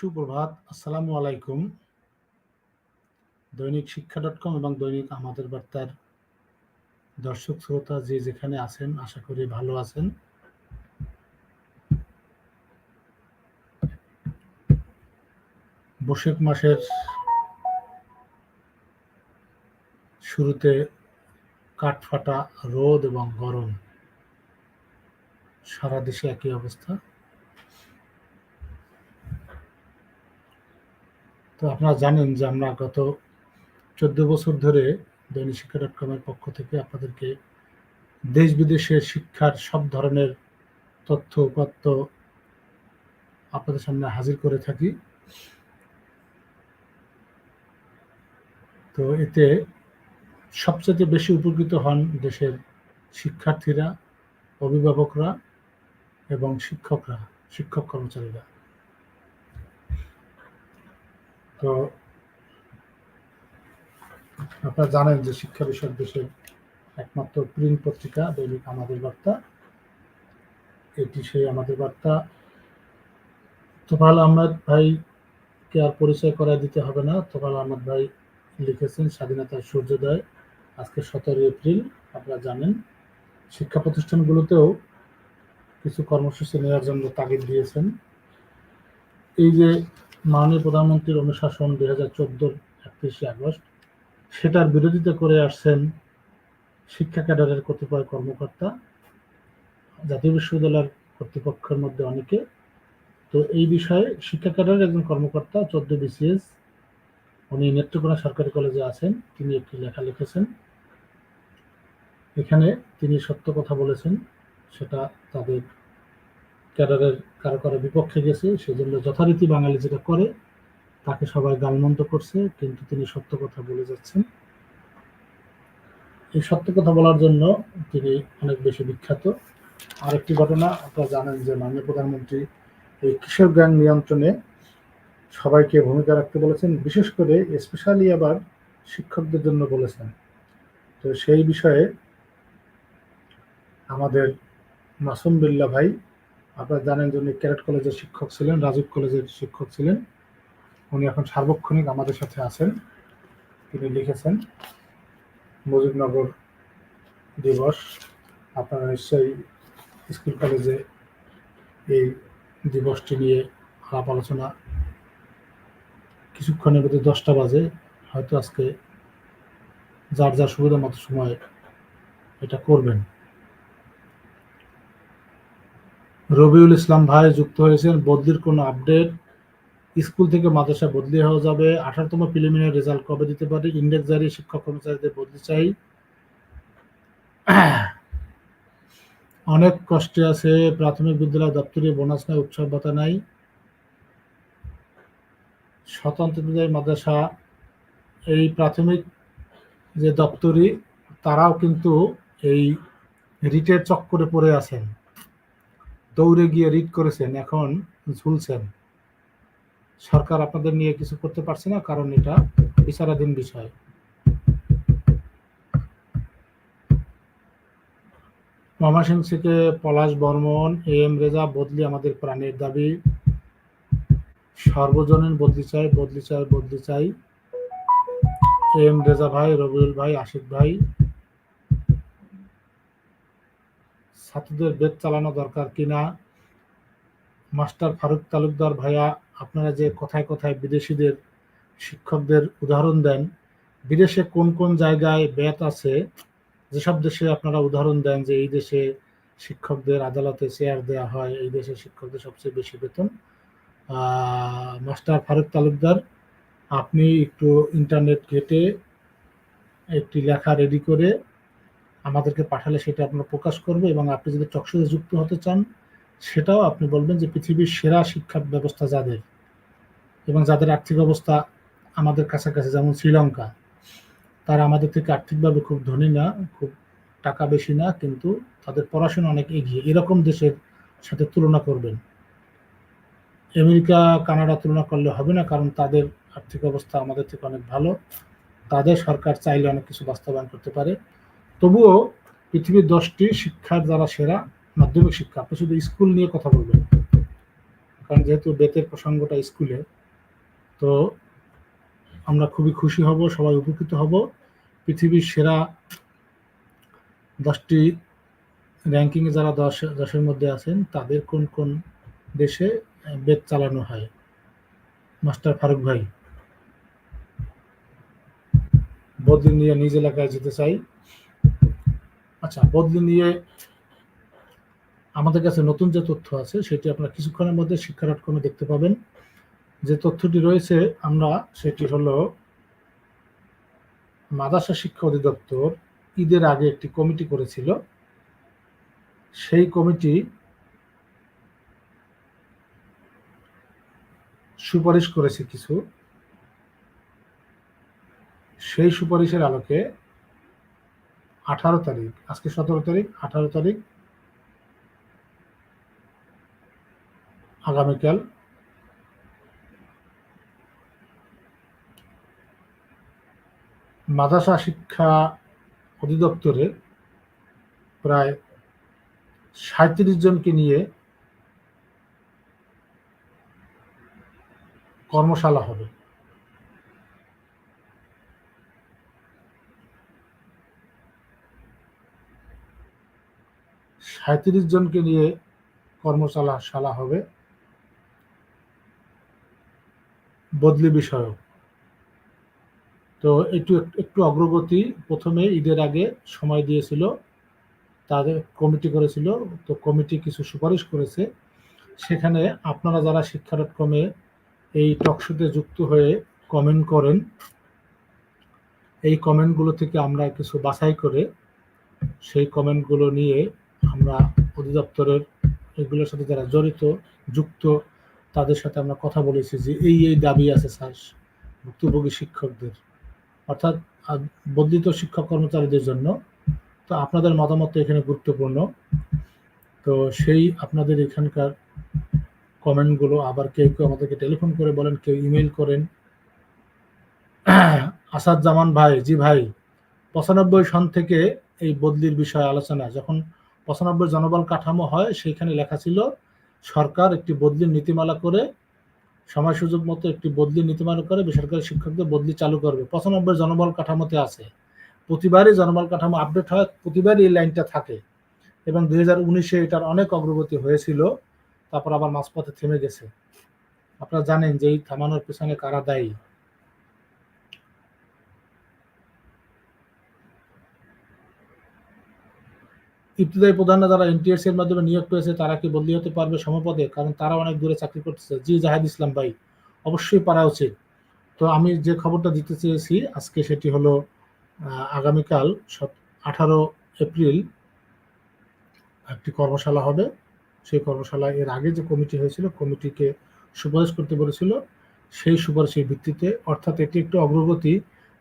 সুপ্রভাত, আসসালামু আলাইকুম। দৈনিক শিক্ষা ডট কম এবং দৈনিক আমাদের বার্তার দর্শক শ্রোতা যে যেখানে আছেন, আশা করি ভালো আছেন। বৈশাখ মাসের শুরুতে কাঠফাটা রোদ এবং গরম, সারা দেশে একই অবস্থা। তো আপনারা জানেন যে আমরা গত চোদ্দ বছর ধরে দৈনিক শিক্ষা ডট কমের পক্ষ থেকে আপনাদেরকে দেশ বিদেশের শিক্ষার সব ধরনের তথ্য, উপাত্ত আপনাদের সামনে হাজির করে থাকি। তো এতে সবচেয়ে বেশি উপকৃত হন দেশের শিক্ষার্থীরা, অভিভাবকরা এবং শিক্ষকরা, শিক্ষক কর্মচারীরা। তো আপনারা জানেন যে শিক্ষা বিষয়ক দেশের একমাত্র প্রিন্ট পত্রিকা, দৈনিক আমাদের বার্তা। এটি সেই আমাদের বার্তা। তোফাল আহমেদ ভাইকে আর পরিচয় করায় দিতে হবে না। তোফাল আহমেদ ভাই লিখেছেন স্বাধীনতার সূর্যোদয়, আজকে সতেরোই এপ্রিল, আপনারা জানেন। শিক্ষা প্রতিষ্ঠানগুলোতেও কিছু কর্মসূচি নেওয়ার জন্য তাগিদ দিয়েছেন। এই যে মাননীয় প্রধানমন্ত্রীর অনুশাসন দুই হাজার চোদ্দোর একত্রিশে আগস্ট। সেটার বিরোধিতা করে আসছেন শিক্ষা ক্যাডারের কতিপয় কর্মকর্তা। জাতীয় বিশ্ববিদ্যালয়ের কর্তৃপক্ষের মধ্যে অনেকে। তো এই বিষয়ে শিক্ষা ক্যাডারের একজন কর্মকর্তা, চোদ্দ বিসিএস, উনি নেত্রকোনা সরকারি কলেজে আছেন। তিনি একটি লেখা লিখেছেন। এখানে তিনি সত্য কথা বলেছেন, সেটা তাদের ক্যাডারের কারও কারও বিপক্ষে গেছে, সেজন্য যথারীতি বাঙালি যেটা করে, তাকে সবাই গালমন্দ করছে, কিন্তু তিনি সত্য কথা বলে যাচ্ছেন। এই সত্য কথা বলার জন্য তিনি অনেক বেশি বিখ্যাত। আরেকটি ঘটনা, আপনারা জানেন যে মাননীয় প্রধানমন্ত্রী এই কিশোর গ্যাং নিয়ন্ত্রণে সবাইকে ভূমিকা রাখতে বলেছেন, বিশেষ করে স্পেশালি আবার শিক্ষকদের জন্য বলেছেন। তো সেই বিষয়ে আমাদের মাসুম বিল্লা ভাই আপনারা জানেন যে উনি ক্যারেট কলেজের শিক্ষক ছিলেন, রাজীব কলেজের শিক্ষক ছিলেন। উনি এখন সার্বক্ষণিক আমাদের সাথে আছেন। তিনি লিখেছেন, মুজিবনগর দিবস। আপনারা নিশ্চয়ই স্কুল কলেজে এই দিবসটি নিয়ে আলাপ আলোচনা কিছুক্ষণের মধ্যে দশটা বাজে। হয়তো আজকে যার যার সুবিধা মতো সময় এটা করবেন। রবিউল ইসলাম ভাই যুক্ত হয়েছেন, বদলির কোনো আপডেট স্কুল থেকে মাদ্রাসা বদলি হওয়া যাবে। আঠারোতম প্রিলিমিনারি রেজাল্ট কবে দিতে পারে? ইন্ডেক্স জারি, শিক্ষক কর্মচারীদের বদলি চাই। অনেক কষ্টে আছে, প্রাথমিক বিদ্যালয় দপ্তরে বোনাস নাই, উৎসব ভাতা নাই। স্বতন্ত্র মাদ্রাসা, এই প্রাথমিক যে দপ্তরি তারাও কিন্তু এই রিটের চক্করে পড়ে আছেন। দৌড়ে গিয়ে রিট করেছেন, এখন ঝুলছেন সরকার আপনাদের নিয়ে কিছু করতে পারছে না, কারণ এটা বিচারাধীন বিষয়। ময়মনসিংহ থেকে পলাশ বর্মন এ এম রেজা, বদলি আমাদের প্রাণের দাবি। সর্বজনীন বদলি চাই বদলি চাই বদলি চাই। এম রেজা ভাই, রবিউল ভাই, আশিক ভাই ছাত্রদের বেদ চালানো দরকার কিনা? মাস্টার ফারুক তালুকদার ভাইয়া, আপনারা যে কথায় কথায় বিদেশিদের শিক্ষকদের উদাহরণ দেন, বিদেশে কোন কোন জায়গায় বেত আছে? যেসব দেশে আপনারা উদাহরণ দেন যে এই দেশে শিক্ষকদের আদালতে চেয়ার দেওয়া হয়, এই দেশে শিক্ষকদের সবচেয়ে বেশি বেতন। মাস্টার ফারুক তালুকদার, আপনি একটু ইন্টারনেট ঘেটে একটি লেখা রেডি করে আমাদেরকে পাঠালে সেটা আপনারা প্রকাশ করবে এবং আপনি যদি টকশোতে যুক্ত হতে চান, সেটাও আপনি বলবেন যে পৃথিবীর সেরা শিক্ষা ব্যবস্থা যাদের এবং যাদের আর্থিক অবস্থা আমাদের কাছাকাছি, যেমন শ্রীলঙ্কা। তারা আমাদের থেকে আর্থিকভাবে খুব ধনী না, খুব টাকা বেশি না, কিন্তু তাদের পড়াশোনা অনেক এগিয়ে। এরকম দেশের সাথে তুলনা করবেন। আমেরিকা, কানাডা তুলনা করলে হবে না, কারণ তাদের আর্থিক অবস্থা আমাদের থেকে অনেক ভালো। তাদের সরকার চাইলে অনেক কিছু বাস্তবায়ন করতে পারে। তবুও পৃথিবীর দশটি শিক্ষার যারা সেরা মাধ্যমিক শিক্ষা। আপনি শুধু স্কুল নিয়ে কথা বলবেন, কারণ যেহেতু বেতের প্রসঙ্গটা স্কুলে, তো আমরা খুবই খুশি হব, সবাই উপকৃত হব। পৃথিবীর সেরা দশটি র্যাঙ্কিংয়ে যারা দশ, দশের মধ্যে আছেন, তাদের কোন কোন দেশে বেত চালানো হয়? মাস্টার ফারুক ভাই, বদলি নিয়ে নিজ এলাকায় যেতে চাই। আচ্ছা বদলি নিয়ে আমাদের কাছে নতুন যে তথ্য আছে, সেটি আপনারা কিছুক্ষণের মধ্যে শিক্ষা ডট কমে দেখতে পাবেন। যে তথ্যটি রয়েছে, আমরা সেটি হলো মাদাসা শিক্ষা অধিদপ্তর ঈদের আগে একটি কমিটি করেছিল। সেই কমিটি সুপারিশ করেছে কিছু। সেই সুপারিশের আলোকে আঠারো তারিখ, আজকে সতেরো তারিখ, আঠারো তারিখ, আগামীকাল। মাদ্রাসা শিক্ষা অধিদপ্তরে প্রায় সাঁত্রিশ জনকে নিয়ে কর্মশালা হবে। সাঁত্রিশ জনকে নিয়ে কর্মশালা, শালা হবে। বদলি বিষয়ক। তো একটু একটু অগ্রগতি। প্রথমে ঈদের আগে সময় দিয়েছিল, তাদের কমিটি করেছিল, তো কমিটি কিছু সুপারিশ করেছে। সেখানে আপনারা যারা শিক্ষা ডট কমে এই টকশোতে যুক্ত হয়ে কমেন্ট করেন, এই কমেন্টগুলো থেকে আমরা কিছু বাছাই করে সেই কমেন্টগুলো নিয়ে আমরা অধিদপ্তরের এগুলোর সাথে যারা জড়িত, যুক্ত, তাদের সাথে আমরা কথা বলেছি যে এই এই দাবি আছে স্যার, ভুক্তভোগী শিক্ষকদের। অর্থাৎ বর্ধিত শিক্ষক কর্মচারীদের জন্য। তো আপনাদের মতামত এখানে গুরুত্বপূর্ণ। তো সেই আপনাদের এখানকার কমেন্টগুলো আবার কেউ কেউ আমাদেরকে টেলিফোন করে বলেন, কেউ ইমেল করেন। আসাদ জামান ভাই, জি ভাই, পঁচানব্বই সন থেকে এই বদলির বিষয়ে আলোচনা, যখন পঁচানব্বই জনবল কাঠামো হয়, সেইখানে লেখা ছিল, সরকার একটি বদলির নীতিমালা করে, সময় সুযোগ মতো একটি বদলি নীতিমালা করে বেসরকারি শিক্ষকদের বদলি চালু করবে। পঁচানব্বই জনবল কাঠামোতে আছে। প্রতিবারই জনবল কাঠামো আপডেট হয়, প্রতিবারই এই লাইনটা থাকে। এবং দুই হাজার উনিশে এটার অনেক অগ্রগতি হয়েছিল, তারপর আবার মাঝপথে থেমে গেছে। আপনারা জানেন যে এই থামানোর পেছনে কারা দায়ী? ইবতদায়ী প্রধানরা যারা এনটিএস এর মাধ্যমে নিয়োগ পেয়েছে, তারা কি বদলি হতে পারবে সমপদে? কারণ তারা অনেক দূরে চাকরি করতেছে। জি জাহেদ ইসলাম ভাই, অবশ্যই পারা উচিত। তো আমি যে খবরটা দিতে চেয়েছি আজকে সেটি হলো আগামীকাল আঠারো এপ্রিল একটি কর্মশালা হবে। সেই কর্মশালা এর আগে যে কমিটি হয়েছিল, কমিটিকে সুপারিশ করতে বলেছিল। সেই সুপারিশের ভিত্তিতে, অর্থাৎ এটি একটু অগ্রগতি।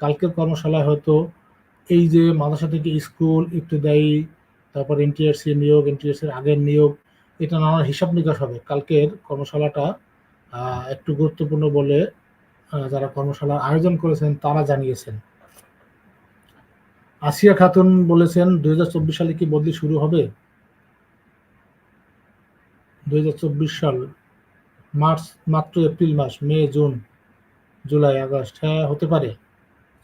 কালকের কর্মশালায় হয়তো এই যে মাদ্রাসা থেকে স্কুল, ইবতদায়ী তারপর এনটিআরসি নিয়োগ এনটিআরসির আগের নিয়োগ, এটা নানান হিসাব নিকাশ হবে। কালকের কর্মশালাটা একটু গুরুত্বপূর্ণ বলে যারা কর্মশালার আয়োজন করেছেন তারা জানিয়েছেন। আসিয়া খাতুন বলেছেন, দুই চব্বিশ সালে কি বদলি শুরু হবে? দুই চব্বিশ সাল, মার্চ, মাত্র এপ্রিল মাস, মে, জুন, জুলাই, আগস্ট। হ্যাঁ হতে পারে।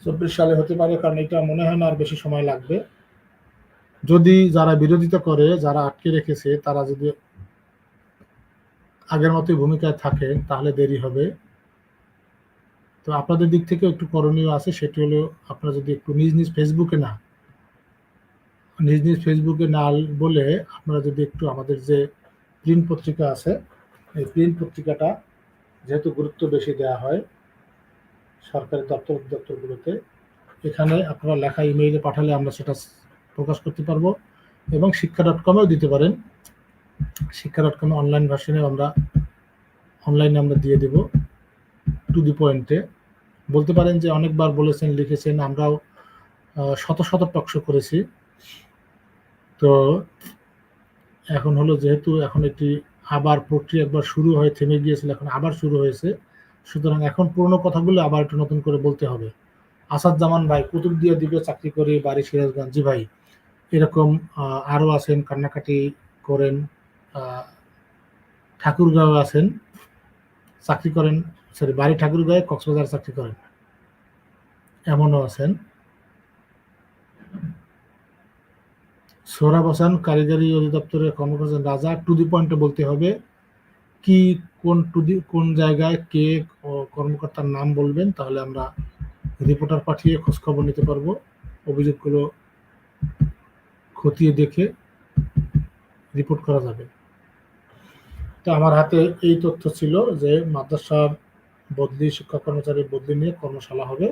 চব্বিশ সালে হতে পারে, কারণ এটা মনে হয় না আর বেশি সময় লাগবে। যদি যারা বিরোধিতা করে, যারা আটকে রেখেছে, তারা যদি আগের মতোই ভূমিকায় থাকেন তাহলে দেরি হবে। তো আপনাদের দিক থেকে একটু করণীয় আছে, সেটি হলো আপনারা যদি একটু নিজ নিজ ফেসবুকে না, নিজ নিজ ফেসবুকে না বলে আপনারা যদি একটু আমাদের যে প্রিন্ট পত্রিকা আছে, এই প্রিন্ট পত্রিকাটা যেহেতু গুরুত্ব বেশি দেওয়া হয় সরকারি দপ্তর দপ্তরগুলোতে, এখানে আপনারা লেখা ইমেইলে পাঠালে আমরা সেটা প্রকাশ করতে পারব এবং শিক্ষা ডট কমেও দিতে পারেন। শিক্ষা ডট কমে অনলাইন ভার্সনে আমরা অনলাইনে আমরা দিয়ে দেব টু দি পয়েন্টে বলতে পারেন যে অনেকবার বলেছেন, লিখেছেন, আমরাও শত শত টকশো করেছি। তো এখন হলো যেহেতু এখন একটি আবার প্রক্রিয়া একবার শুরু হয়ে থেমে গিয়েছিল, এখন আবার শুরু হয়েছে। সুতরাং এখন পুরনো কথাগুলো আবার একটু নতুন করে বলতে হবে। আসাদ জামান ভাই কুতুব দিয়ে দিবে চাকরি করে বাড়ি সিরাজগঞ্জ। ভাই। এরকম আরও আছেন, কান্নাকাটি করেন ঠাকুরগাঁও আছেন, চাকরি করেন সরি বাড়ি ঠাকুরগাঁয়ে কক্সবাজার চাকরি করেন। এমনও আছেন। সোহরাব হাসান, কারিগরি অধিদপ্তরের কর্মকর্তা, রাজা টু দি পয়েন্টে বলতে হবে, কি, কোন টু দি কোন জায়গায় কে কর্মকর্তার নাম বলবেন, তাহলে আমরা রিপোর্টার পাঠিয়ে খোঁজখবর নিতে পারব। অভিযোগগুলো খতিয়ে দেখে রিপোর্ট করা যাবে। তো আমার হাতে এই তথ্য ছিল যে মাদ্রাসার বদলি শিক্ষক কর্মচারী বদলি নিয়ে কর্মশালা হবে।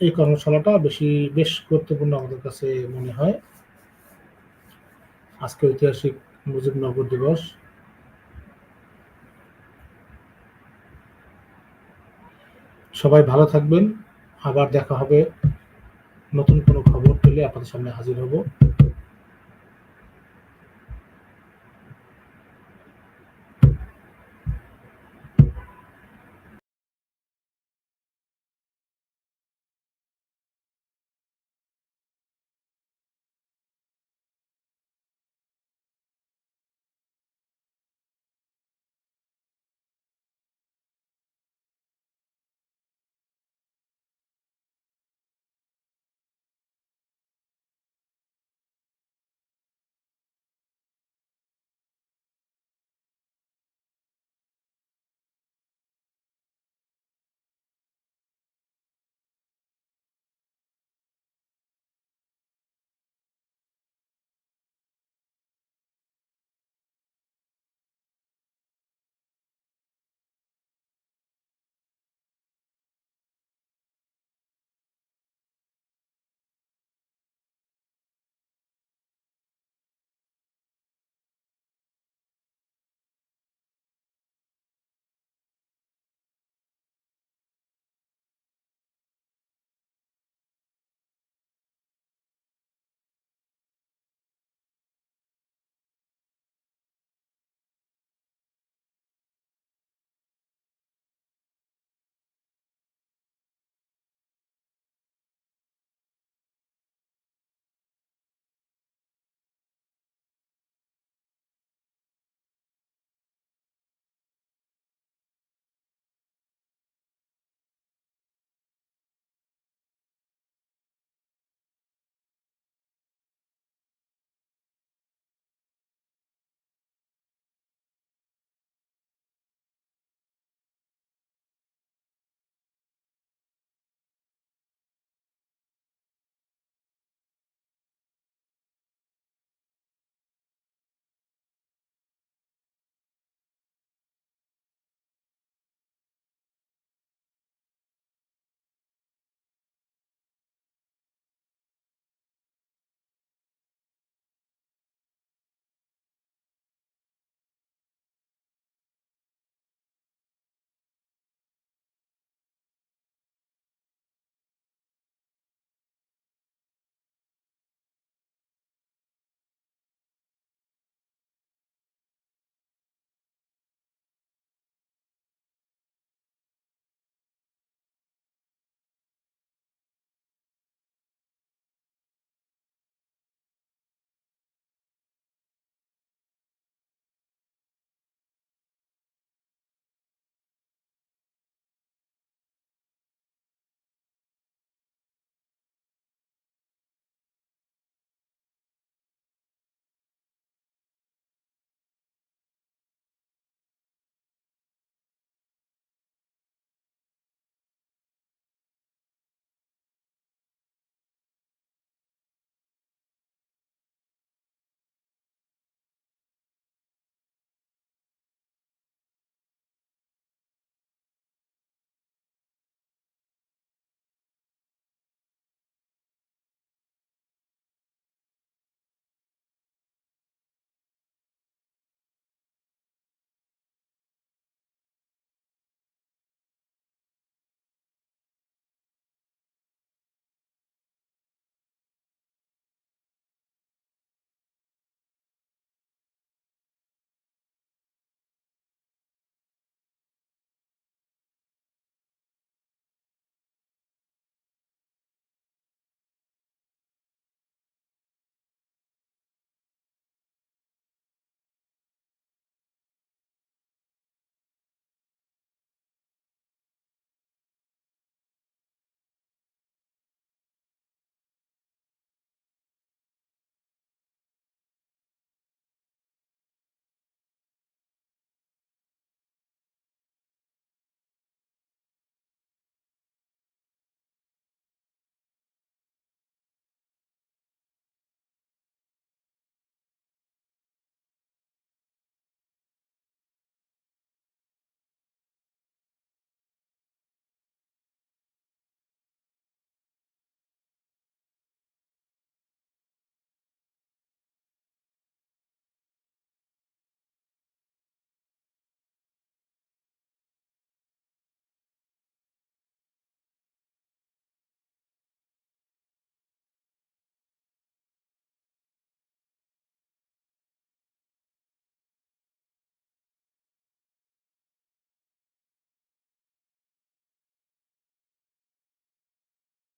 এই কর্মশালাটা বেশি, বেশ গুরুত্বপূর্ণ আমাদের কাছে মনে হয়। আজকে ঐতিহাসিক মুজিবনগর দিবস। সবাই ভালো থাকবেন। আবার দেখা হবে নতুন কোনো খবর পেলে আপনাদের সামনে হাজির হব।